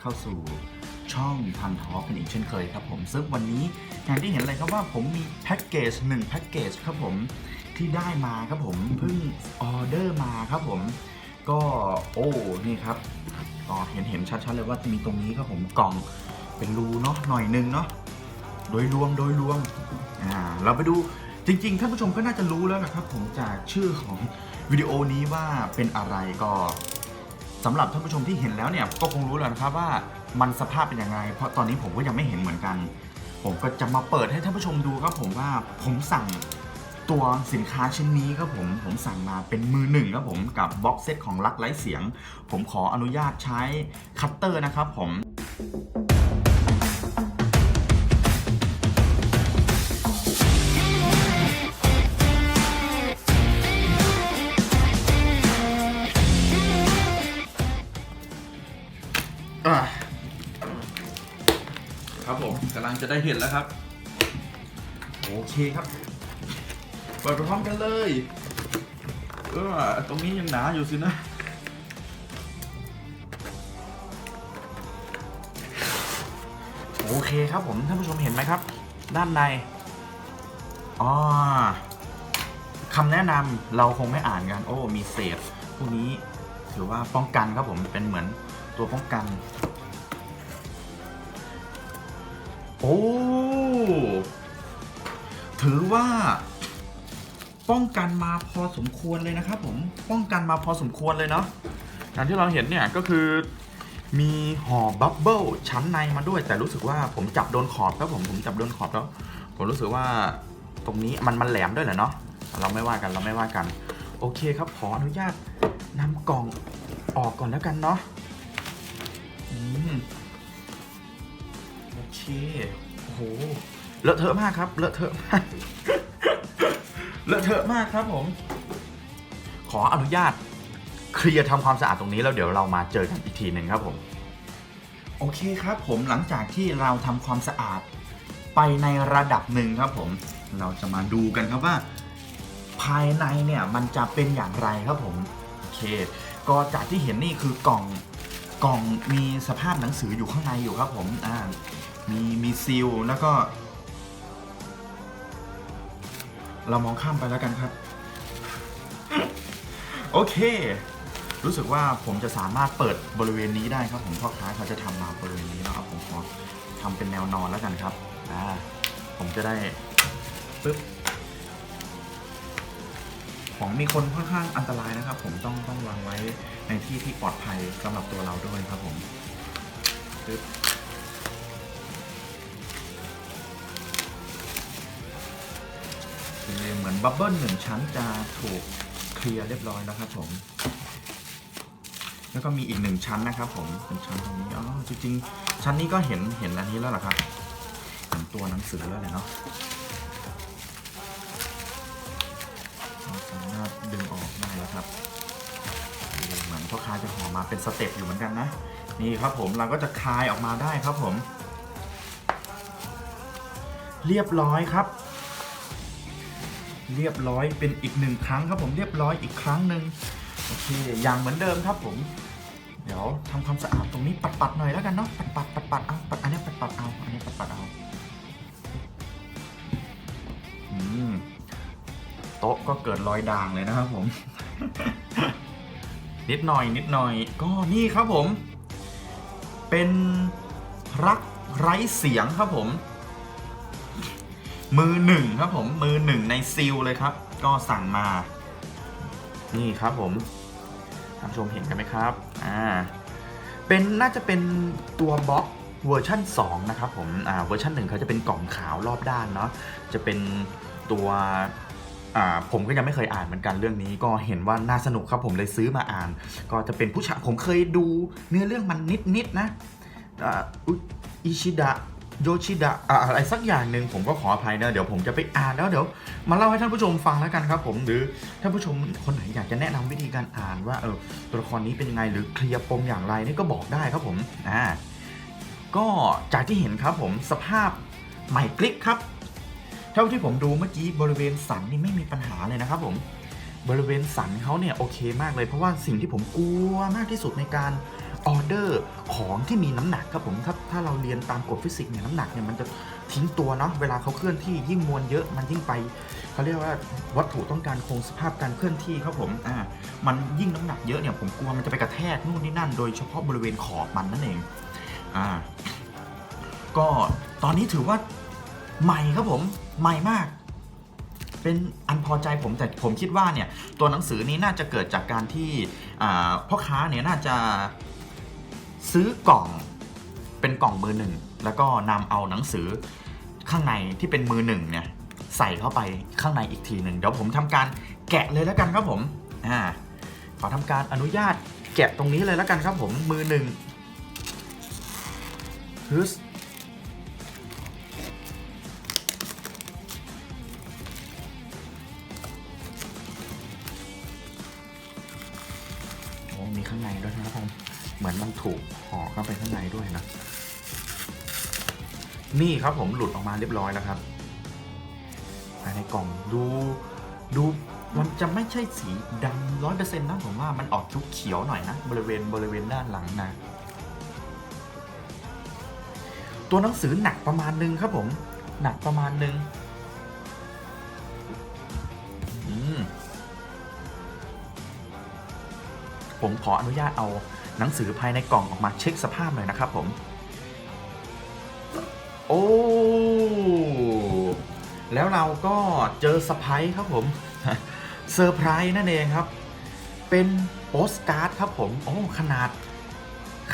เข้าสู่ช่องทันทอกันอีกเช่นเคยครับผม ซึ่งวันนี้อย่างที่เห็นเลยครับว่าผมมีแพ็กเกจหนึ่งแพ็กเกจครับผมที่ได้มาครับผมเพิ่งออเดอร์มาครับผม ก็โอ้นี่ครับก็เห็นเห็นชัดๆเลยว่ามีตรงนี้ครับผมกล่องเป็นรูเนาะหน่อยนึงเนาะโดยรวมโดยรวมอ่าเราไปดูจริงๆท่านผู้ชมก็น่าจะรู้แล้วนะครับผมจากชื่อของวิดีโอนี้ว่าเป็นอะไรก็ สำหรับท่านผู้ชมที่เห็นแล้วเนี่ยก็คงรู้แล้วนะครับว่ามันสภาพเป็นยังไง เพราะตอนนี้ผมก็ยังไม่เห็นเหมือนกัน ผมก็จะมาเปิดให้ท่านผู้ชมดูครับผมว่าผมสั่งตัวสินค้าชิ้นนี้ครับผม ผมสั่งมาเป็นมือหนึ่งครับผมกับบ็อกเซตของลักไร้เสียง ผมขออนุญาตใช้คัตเตอร์นะครับผม จะได้เห็นแล้วครับ โอเคครับเปิดไปพร้อมกันเลยเออตรงนี้ยังหนาอยู่สินะโอเคครับผมท่านผู้ชมเห็นไหมครับ ด้านในอ๋อคำแนะนำเราคงไม่อ่านกันโอ้มีเศษพวกนี้ถือว่าป้องกันครับผมเป็นเหมือนตัวป้องกัน โอ้ ถือว่า ป้องกันมาพอสมควรเลยนะครับผม ป้องกันมาพอสมควรเลยเนาะอย่างที่เราเห็นเนี่ยก็คือมีห่อบับเบิลชั้นในมาด้วย แต่รู้สึกว่าผมจับโดนขอบครับผมผมจับโดนขอบแล้ว ผมรู้สึกว่าตรงนี้มันมันแหลมด้วยแหละเนาะเราไม่ว่ากันเราไม่ว่ากัน โอเคครับขออนุญาตนำกล่องออกก่อนแล้วกันเนาะอืม เคโอ้โหเลอะเทอะมากครับเลอะเทอะมากเลอะเทอะมากครับผม ขออนุญาตเคลียร์ทำความสะอาดตรงนี้แล้วเดี๋ยวเรามาเจอกันอีกทีหนึ่งครับผม โอเคครับผมหลังจากที่เราทำความสะอาดไปในระดับหนึ่งครับผม เราจะมาดูกันครับว่า ภายในเนี่ยมันจะเป็นอย่างไรครับผมโอเค ก็จากที่เห็นนี่คือกล่องกล่องมีสภาพหนังสืออยู่ข้างในอยู่ครับผมอ่า มีมีซีลแล้วก็ เรามองข้ามไปแล้วกันครับ โอเค รู้สึกว่าผมจะสามารถเปิดบริเวณนี้ได้ครับ ผมพ่อค้าเขาจะทำมาบริเวณนี้นะครับผมขอทำเป็นแนวนอนแล้วกันครับอ่าผมจะได้ปึ๊บของมีคนค่อนข้างอันตรายนะครับ ผมต้องต้องวางไว้ในที่ที่ปลอดภัยสำหรับตัวเราด้วยครับผมปึ๊บ เหมือนบับเบิ้ลหนึ่งชั้นจะถูกเคลียร์เรียบร้อยแล้วครับผม แล้วก็มีอีกหนึ่งชั้นนะครับผมเป็นชั้นตรงนี้อ๋อจริงๆชั้นนี้ก็เห็นเห็นอันนี้แล้วเหรอครับเห็นตัวหนังสือแล้วเลยเนาะสามารถดึงออกได้แล้วครับเหมือนพ่อค้าจะห่อมาเป็นสเต็ปอยู่เหมือนกันนะนี่ครับผมเราก็จะคลายออกมาได้ครับผม เรียบร้อยครับ เรียบร้อยเป็นอีกหนึ่งครั้งครับผมเรียบร้อยอีกครั้งหนึ่งโอเคอย่างเหมือนเดิมครับผม เดี๋ยวทำความสะอาดตรงนี้ปัดๆหน่อยแล้วกันเนาะปัดๆปัดๆเอาปัดอันนี้ปัดๆเอาอันนี้ปัดๆเอาอืมโต๊ะก็เกิดรอยด่างเลยนะครับผม นิดหน่อยนิดหน่อย ก็นี่ครับผม เป็นรักไร้เสียงครับผม มือหนึ่งครับผมมือหนึ่งในซีลเลยครับ ก็สั่งมา นี่ครับผมท่านชมเห็นกันไหมครับอ่าเป็นน่าจะเป็นตัวบล็อกเวอร์ชัน2 นะครับผมอ่าเวอร์ชันหนึ่งเขาจะเป็นกล่องขาวรอบด้านเนาะจะเป็นตัวอ่าผมก็ยังไม่เคยอ่านเหมือนกันเรื่องนี้ ก็เห็นว่าน่าสนุกครับผมเลยซื้อมาอ่าน ก็จะเป็นผู้ชายผมเคยดูเนื้อเรื่องมันนิดๆนะอ่าอิชิดะ โยชิดะอะไรสักอย่างหนึ่งผมก็ขออภัยนะเดี๋ยวผมจะไปอ่านแล้วเดี๋ยวมาเล่าให้ท่านผู้ชมฟังแล้วกันครับผมหรือท่านผู้ชมคนไหนอยากจะแนะนำวิธีการอ่านว่าเออตัวละครนี้เป็นยังไงหรือเคลียร์ปมอย่างไรนี่ก็บอกได้ครับผมอ่าก็จากที่เห็นครับผมสภาพใหม่กลิกครับ เท่าที่ผมดูเมื่อกี้บริเวณสันนี่ไม่มีปัญหาเลยนะครับผมบริเวณสันเขาเนี่ยโอเคมากเลยเพราะว่าสิ่งที่ผมกลัวมากที่สุดในการ ออเดอร์ของที่มีน้ำหนักครับผมถ้าถ้าเราเรียนตามกฎฟิสิกส์เนี่ยน้ำหนักเนี่ยมันจะทิ้งตัวเนาะเวลาเขาเคลื่อนที่ยิ่งมวลเยอะมันยิ่งไปเขาเรียกว่าวัตถุต้องการคงสภาพการเคลื่อนที่ครับผมอ่ามันยิ่งน้ำหนักเยอะเนี่ยผมกลัวมันจะไปกระแทกนู่นนี่นั่น โดยเฉพาะบริเวณขอบมันนั่นเองอ่าก็ตอนนี้ถือว่าใหม่ครับผมใหม่มาก เป็นอันพอใจผมแต่ผมคิดว่าเนี่ยตัวหนังสือนี้น่าจะเกิดจากการที่พ่อค้าเนี่ยน่าจะ ซื้อกล่องเป็นกล่องมือหนึ่งแล้วก็นำเอาหนังสือข้างในที่เป็นมือหนึ่งเนี่ยใส่เข้าไปข้างในอีกทีหนึ่งเดี๋ยวผมทำการแกะเลยแล้วกันครับผมอ่าขอทำการอนุญาตแกะตรงนี้เลยแล้วกันครับผมมือหนึ่งฮึสโอ้มีข้างในด้วยนะครับผม เหมือนมันถูกห่อเข้าไปข้างในด้วยนะ นี่ครับผมหลุดออกมาเรียบร้อยแล้วครับภายในกล่องดูดูมันจะไม่ใช่สีดำร้อยเปอร์เซ็นต์นะผมว่ามันออกชุกเขียวหน่อยนะ บริเวณบริเวณด้านหลังนะตัวหนังสือหนักประมาณนึงครับผม หนักประมาณนึงผมขออนุญาตเอา หนังสือภายในกล่องออกมาเช็คสภาพหน่อยนะครับผม โอ้ แล้วเราก็เจอสไพรส์ครับผมเซอร์ไพรส์นั่นเองครับ เป็นโปสการ์ดครับผม โอ้ ขนาด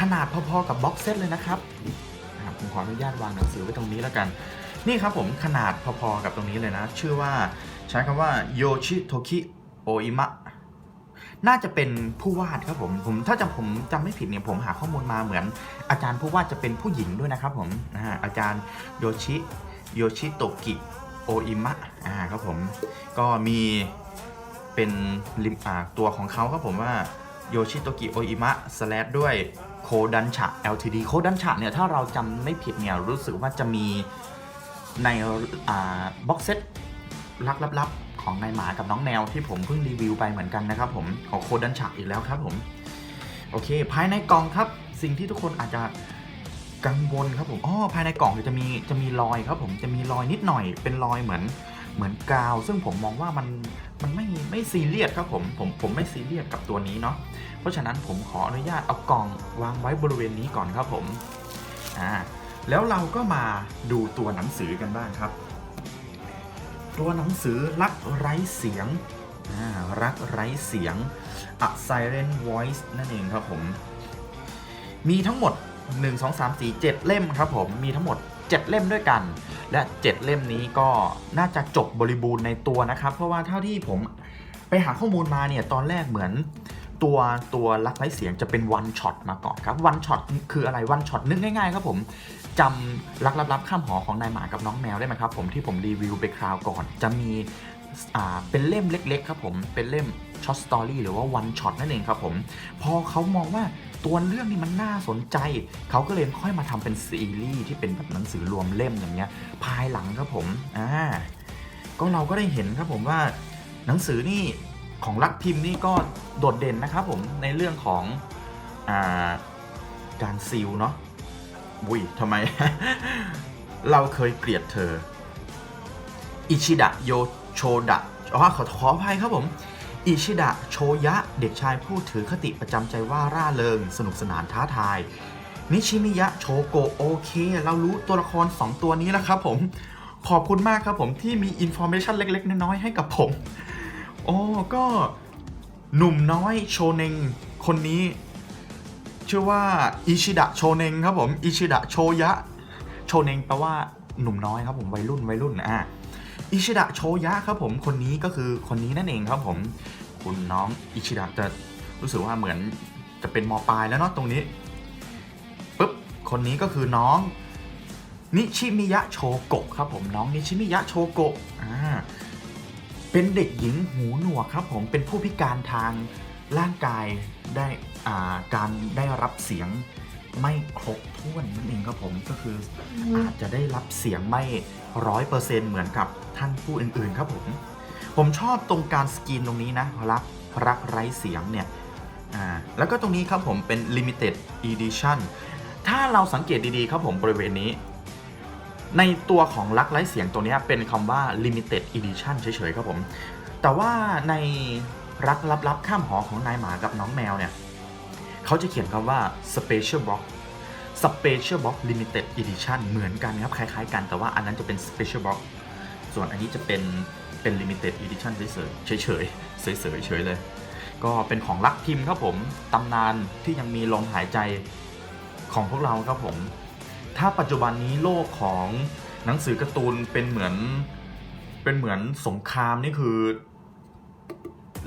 ขนาดพอๆกับบ็อกเซตเลยนะครับอ่าผมขออนุญาตวางหนังสือไว้ตรงนี้แล้วกัน นี่ครับผมขนาดพอๆกับตรงนี้เลยนะ ชื่อว่าใช้คำว่าโยชิโทคิโออิมะ น่าจะเป็นผู้วาดครับผมผมถ้าจำผมจำไม่ผิดเนี่ยผมหาข้อมูลมาเหมือน อาจารย์ผู้วาดจะเป็นผู้หญิงด้วยนะครับผมอ่าอาจารย์โยชิโยชิโตกิโออิมะอ่าครับผมก็มีเป็นลิมอ่าตัวของเขาครับผมว่าโยชิโตกิโออิมะสแลดด้วยโคดันชะ LTD โคดันชะเนี่ยถ้าเราจำไม่ผิดเนี่ยรู้สึกว่าจะมีในอ่าบ็อกเซตลักลับๆ ของนายหมากับน้องแมวที่ผมเพิ่งรีวิวไปเหมือนกันนะครับผมของโคดันฉะอีกแล้วครับผม โอเค ภายในกล่องครับ สิ่งที่ทุกคนอาจจะกังวลครับผมอ๋อภายในกล่องจะมีจะมีรอยครับผมจะมีรอยนิดหน่อยเป็นรอยเหมือนเหมือนกาว ซึ่งผมมองว่ามันมันไม่ไม่ซีเรียสครับผมผมผมไม่ซีเรียสกับตัวนี้เนาะเพราะฉะนั้นผมขออนุญาตเอากล่องวางไว้บริเวณนี้ก่อนครับผมอ่าแล้วเราก็มาดูตัวหนังสือกันบ้างครับ ตัวหนังสือรักไร้เสียงรักไร้เสียง A Silent Voice นั่นเองครับผม มีทั้งหมด 1 2 3 4 7 เล่มครับผม มีทั้งหมด 7 เล่มด้วยกัน และ 7 เล่มนี้ก็น่าจะจบบริบูรณ์ในตัวนะครับ เพราะว่าเท่าที่ผมไปหาข้อมูลมาเนี่ย ตอนแรกเหมือน ตัวตัวรักไร้เสียงจะเป็นวันช็อตมาก่อนครับวันช็อตคืออะไรวันช็อตนึกง่ายๆครับผมจำรักลับๆข้ามหอของนายหมากับน้องแมวได้ไหมครับผมที่ผมรีวิวไปคราวก่อน จะมีเป็นเล่มเล็กๆครับผมเป็นเล่มช็อตสตอรี่หรือว่าวันช็อตนั่นเองครับผมพอเขามองว่าตัวเรื่องนี้มันน่าสนใจ เขาก็เลยค่อยมาทำเป็นซีรีส์ที่เป็นแบบหนังสือรวมเล่มอย่างเงี้ยภายหลังครับผมอ่าก็เราก็ได้เห็นครับผมว่าหนังสือนี่ ของรักพิมพ์นี่ก็โดดเด่นนะครับผมในเรื่องของอาการซีลเนาะวุ้ยทำไม เราเคยเกลียดเธอ อิชิดะโยโชดะอ๋อขอขออภัยครับผม อิชิดะโชยะ เด็กชายผู้ถือคติประจำใจว่าร่าเริง สนุกสนานท้าทาย นิชิมิยะโชโกโอเค เรารู้ตัวละคร 2 ตัวนี้แล้วครับผม ขอบคุณมากครับผมที่มีอินโฟ a t ชันเล็ก ๆ น้อยๆให้กับผม โอ้ก็หนุ่มน้อยโชเนงคนนี้ ชื่อว่าอิชิดะโชเนงครับผมอิชิดะโชยะ โชเนงแปลว่าหนุ่มน้อยครับผมวัยรุ่นวัยรุ่นอะอิชิดะโชยะครับผมคนนี้ก็คือคนนี้นั่นเองครับผม คุณน้องอิชิดะจะรู้สึกว่าเหมือนจะเป็นมปลายแล้วเนาะตรงนี้ปุ๊บคนนี้ก็คือน้องนิชิมิยะโชโกะครับผมน้องนิชิมิยะโชโกะอ่า เป็นเด็กหญิงหูหนวกครับผมเป็นผู้พิการทางร่างกายได้อ่าการได้รับเสียงไม่ครบถ้วนนั่นเองครับผมก็คืออาจจะได้รับเสียงไม่ร้อยเปอร์เซ็นเหมือนกับท่านผู้อื่นๆครับผม ผมชอบตรงการสกรีนตรงนี้นะ รักรักไร้เสียงเนี่ยอ่าแล้วก็ตรงนี้ครับผมเป็น limited edition ถ้าเราสังเกตดีๆครับผมบริเวณนี้ ในตัวของลักไร้เสียงตัวนี้เป็นคำว่า limited edition เฉยๆครับผม แต่ว่าในรักลับๆข้ามหอของนายหมากับน้องแมวเนี่ยเขาจะเขียนคำว่า special box special box limited edition เหมือนกันครับ คล้ายๆกันแต่ว่าอันนั้นจะเป็น special box ส่วนอันนี้จะเป็นเป็น limited edition เฉยๆเฉยๆเฉยๆเฉยๆเลย ก็เป็นของรักพิมพ์ครับผมตำนานที่ยังมีลมหายใจของพวกเราครับผม ถ้าปัจจุบันนี้โลกของหนังสือการ์ตูนเป็นเหมือนเป็นเหมือนสงครามนี่คือ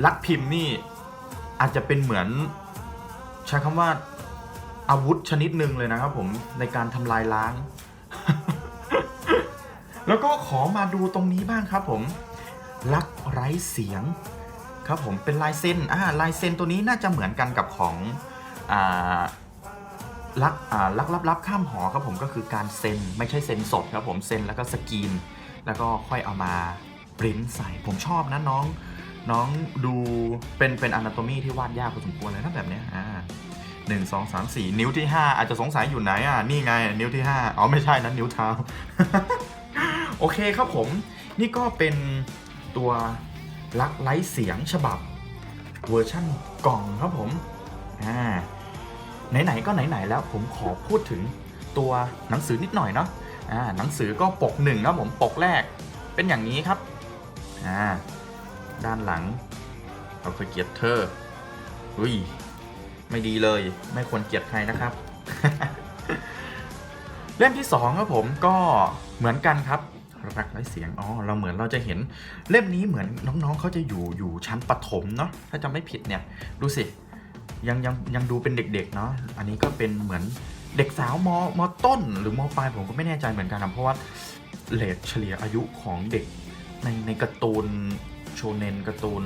รักพิมพ์นี่อาจจะเป็นเหมือนใช้คำว่าอาวุธชนิดหนึ่งเลยนะครับผมในการทำลายล้าง แล้วก็ขอมาดูตรงนี้บ้างครับผมรักไร้เสียงครับผมเป็นลายเซ็นอ่าลายเซ็นตัวนี้น่าจะเหมือนกันกับของอ่า ลักอ่าลักลับลับข้ามหอครับผมก็คือการเซ็นไม่ใช่เซ็นสดครับผมเซ็นแล้วก็สกรีน แล้วก็ค่อยเอามาปริ้นใส่ผมชอบนะน้องน้องดูเป็นเป็นอนาโตมีที่วาดยากพอสมควรเลยนะแบบเนี้ยอ่าหนึ่งสองสามสี่นิ้วที่5อาจจะสงสัยอยู่ไหนอะนี่ไง นิ้วที่5อ๋อไม่ใช่นะนิ้วเท้า โอเคครับผม นี่ก็เป็นตัวลักไร้เสียงฉบับเวอร์ชั่นกล่องครับผมอ่า ไหนๆก็ไหนๆแล้วผมขอพูดถึงตัวหนังสือนิดหน่อยเนาะอ่าหนังสือก็ปกหนึ่งครับผมปกแรกเป็นอย่างนี้ครับอ่าด้านหลังเราเคยเกียดเธออุ้ยไม่ดีเลย ไม่ควรเกียดใครนะครับ เล่มที่สองครับผมก็เหมือนกันครับรักไร้เสียง อ๋อ เราเหมือนเราจะเห็นเล่มนี้เหมือนน้องๆเขาจะอยู่อยู่ชั้นประถมเนาะ ถ้าจำไม่ผิดเนี่ย ดูสิ ยังยังยังดูเป็นเด็กๆเนาะอันนี้ก็เป็นเหมือนเด็กสาวมมต้น หรือมปลายผมก็ไม่แน่ใจเหมือนกันนะเพราะว่าเลทเฉลี่ยอายุของเด็กในในการ์ตูนโชเนนการ์ตูน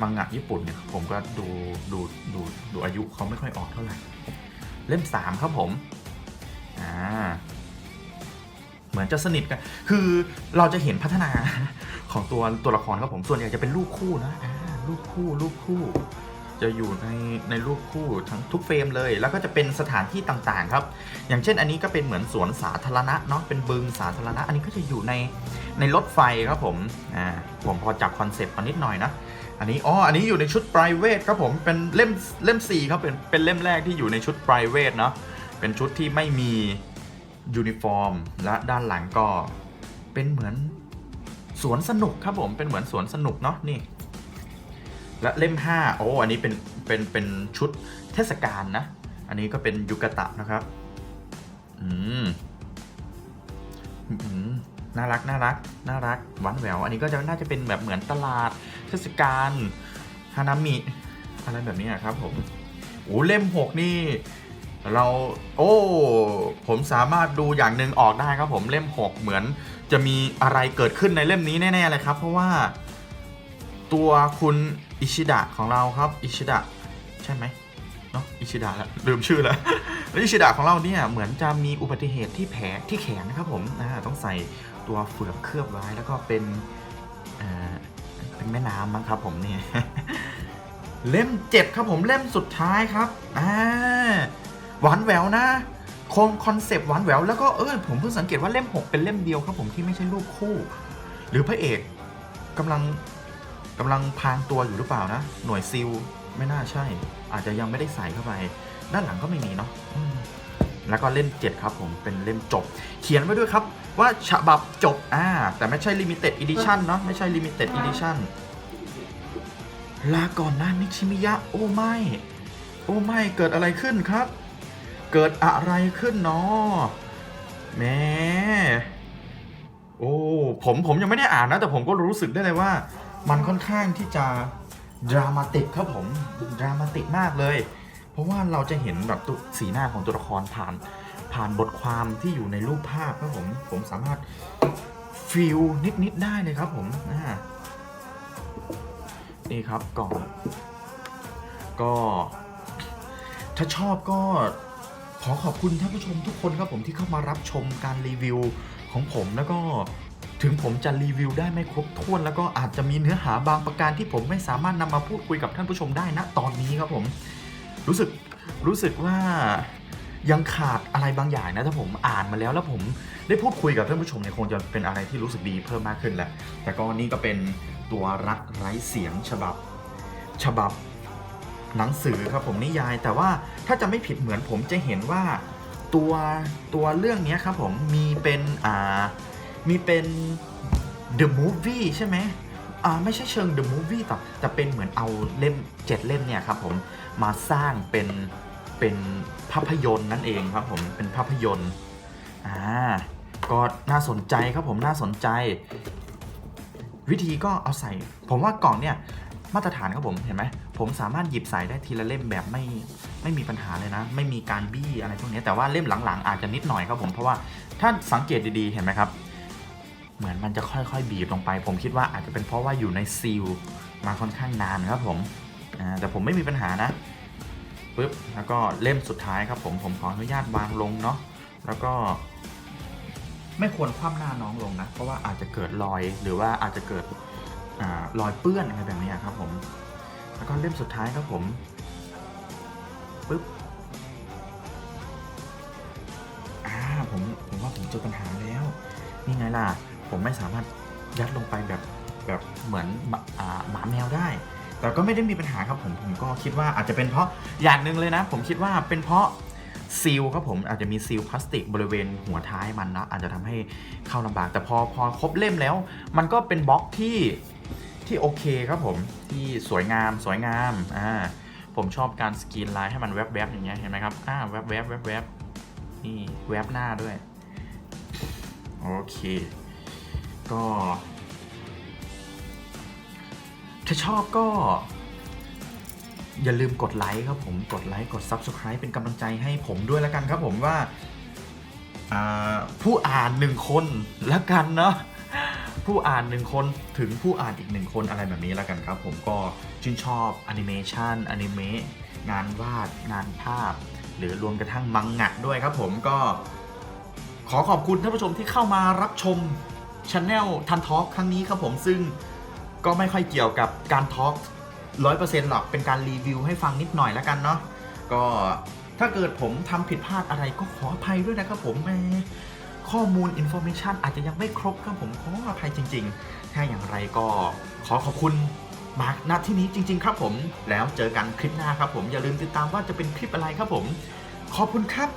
มังงะญี่ปุ่นเนี่ยผมก็ดูดูดูดูอายุเขาไม่ค่อยออกเท่าไหร่ เล่มสามครับผมอ่าเหมือนจะสนิทกันคือเราจะเห็นพัฒนาของตัวตัวละครครับผมส่วนใหญ่จะเป็นลูกคู่นะลูกคู่ลูกคู่ จะอยู่ในในรูปคู่ทั้งทุกเฟรมเลย แล้วก็จะเป็นสถานที่ต่างๆครับ อย่างเช่นอันนี้ก็เป็นเหมือนสวนสาธารณะเนาะเป็นบึงสาธารณะ อันนี้ก็จะอยู่ในในรถไฟครับผมอ่าผมพอจับคอนเซปต์มานิดหน่อยนะอันนี้อ๋ออันนี้อยู่ในชุด private ครับผมเป็นเล่มเล่ม4ครับเป็นเป็นเล่มแรกที่อยู่ในชุด private เนาะเป็นชุดที่ไม่มียูนิฟอร์ม และด้านหลังก็เป็นเหมือนสวนสนุกครับผมเป็นเหมือนสวนสนุกเนาะนี่ และเล่ม 5 โอ้อันนี้เป็นเป็นเป็นชุดเทศกาลนะ อันนี้ก็เป็นยุกตะนะครับอืมอืมน่ารักน่ารักน่ารักหวานแหววอันนี้ก็จะน่าจะเป็นแบบเหมือนตลาดเทศกาลฮานามิอะไรแบบนี้ครับผมโอ้เล่ม 6 นี่ เราโอ้ผมสามารถดูอย่างหนึ่งออกได้ครับผมเล่ม 6 เหมือนจะมีอะไรเกิดขึ้นในเล่มนี้แน่ๆเลยครับ เพราะว่าตัวคุณ อิชิดะของเราครับ อิชิดะใช่ไหมเนาะอิชิดะแล้วลืมชื่อแล้วแล้วอิชิดะของเราเนี่ยเหมือนจะมีอุบัติเหตุที่แผลที่แขนนะครับผมนะต้องใส่ตัวเฟือกเคลือบไว้แล้วก็เป็นเป็นแม่น้ำมั้งครับผมเนี่ยเล่มเจ็ดครับผมเล่มสุดท้ายครับอ่าหวานแหววนะคงคอนเซปต์หวานแหววแล้วก็เออผมเพิ่งสังเกตว่าเล่ม 6 เป็นเล่มเดียวครับผมที่ไม่ใช่รูปคู่ หรือพระเอกกำลัง กำลังพางตัวอยู่หรือเปล่านะ หน่วยซิลไม่น่าใช่ อาจจะยังไม่ได้ใส่เข้าไป ด้านหลังก็ไม่มีเนาะแล้วก็เล่ม 7 ครับผมเป็นเล่มจบ เขียนไว้ด้วยครับ ว่าฉบับจบอ่าแต่ไม่ใช่ Limited Edition เนาะไม่ใช่ Limited Edition ลาก่อนนะนิชิมิยะ โอ้ไม่ โอ้ไม่เกิดอะไรขึ้นครับ เกิดอะไรขึ้นเนาะแม่โอ้ผมผมยังไม่ได้อ่านนะ แต่ผมก็รู้สึกได้เลยว่า มันค่อนข้างที่จะดรามาติกครับผมดรามาติกมากเลย เพราะว่าเราจะเห็นแบบตัวสีหน้าของตัวละครผ่าน ผ่านบทความที่อยู่ในรูปภาพครับผมผมสามารถฟีลนิดๆได้เลยครับผมนี่ครับกล่องก็ถ้าชอบก็ขอขอบคุณท่านผู้ชมทุกคนครับผมที่เข้ามารับชมการรีวิวของผมแล้วก็ ถึงผมจะรีวิวได้ไม่ครบถ้วน แล้วก็อาจจะมีเนื้อหาบางประการที่ผมไม่สามารถนำมาพูดคุยกับท่านผู้ชมได้นะตอนนี้ครับผม รู้สึกรู้สึกว่ายังขาดอะไรบางอย่างนะถ้าผมอ่านมาแล้วแล้วผมได้พูดคุยกับท่านผู้ชมเนี่ยคงจะเป็นอะไรที่รู้สึกดีเพิ่มมากขึ้นแหละ แต่ก็นี่ก็เป็นตัวรักไร้เสียงฉบับ ฉบับหนังสือครับผมนิยาย แต่ว่าถ้าจะไม่ผิดเหมือนผมจะเห็นว่าตัวตัวเรื่องนี้ครับผมมีเป็นอ่า มีเป็น The Movie ใช่ไหมอ่าไม่ใช่เชิง The Movie แต่แต่เป็นเหมือนเอาเล่มเจ็ดเล่มเนี่ยครับผมมาสร้างเป็นเป็นภาพยนตร์นั่นเองครับผมเป็นภาพยนตร์อ่าก็น่าสนใจครับผมน่าสนใจ วิธีก็เอาใส่ ผมว่ากล่องเนี่ยมาตรฐานครับผมเห็นไหมผมสามารถหยิบใส่ได้ทีละเล่มแบบไม่ไม่มีปัญหาเลยนะ ไม่มีการบี้อะไรพวกนี้แต่ว่าเล่มหลังๆ อาจจะนิดหน่อยครับผมเพราะว่าถ้าสังเกตดีๆเห็นไหมครับ เหมือนมันจะค่อยๆบีบลงไป ผมคิดว่าอาจจะเป็นเพราะว่าอยู่ในซีลมาค่อนข้างนานครับผมแต่ผมไม่มีปัญหานะปึ๊บแล้วก็เล่มสุดท้ายครับผมผมขออนุญาตวางลงเนาะแล้วก็ ไม่ควรคว่ำหน้าน้องลงนะ เพราะว่าอาจจะเกิดรอยหรือว่าอาจจะเกิดอรอยเปื้อนอะไรแบบนี้ครับผมแล้วก็เล่มสุดท้ายครับผมปึ๊บอ่าผมผมว่าผมเจอปัญหาแล้วนี่ไงล่ะ ผมไม่สามารถยัดลงไปแบบแบบเหมือนหมาแมวได้ แต่ก็ไม่ได้มีปัญหาครับผมผมก็คิดว่าอาจจะเป็นเพราะอย่างหนึ่งเลยนะ ผมคิดว่าเป็นเพราะซีลครับผมอาจจะมีซีลพลาสติกบริเวณหัวท้ายมันนะอาจจะทำให้เข้าลำบาก แต่พอพอครบเล่มแล้ว มันก็เป็นบล็อกที่ที่โอเคครับผมที่สวยงามสวยงามอ่าผมชอบการสกรีนลายให้มันแวบๆอย่างเงี้ยเห็นไหมครับอ่าแวบๆแวบๆนี่แวบหน้าด้วยโอเค ก็ถ้าชอบก็ อย่าลืมกดไลค์ครับผมกดไลค์กด Subscribe เป็นกำลังใจให้ผมด้วยแล้วกันครับผมว่าผู้อ่านหนึ่งคนแล้วกันเนาะผู้อ่านหนึ่งคนถึงผู้อ่านอีกหนึ่งคนอะไรแบบนี้แล้วกันครับ ผมก็ชื่นชอบแอนิเมชันแอนิเมะงานวาดงานภาพ หรือรวมกระทั่งมังงะด้วยครับผมก็ขอขอบคุณท่านผู้ชมที่เข้ามารับชม ช anel ทันทอ l k ครั้งนี้ครับผมซึ่งก็ไม่ค่อยเกี่ยวกับการทอ l k ร้อยเปอร์เซ็นต์หรอกเป็นการรีวิวให้ฟังนิดหน่อยแล้วกันเนาะก็ถ้าเกิดผมทำผิดพลาดอะไรก็ขออภัยด้วยนะครับผมแมข้อมูลอินโฟ a t ชันอาจจะยังไม่ครบครับผมขออภัยจริง ๆ ถ้าอย่างไรก็ขอขอบคุณมาณที่นี้จริง ๆ ครับผม แล้วเจอกันคลิปหน้าครับผมอย่าลืมติดตามว่าจะเป็นคลิปอะไรครับผม ขอบคุณครับ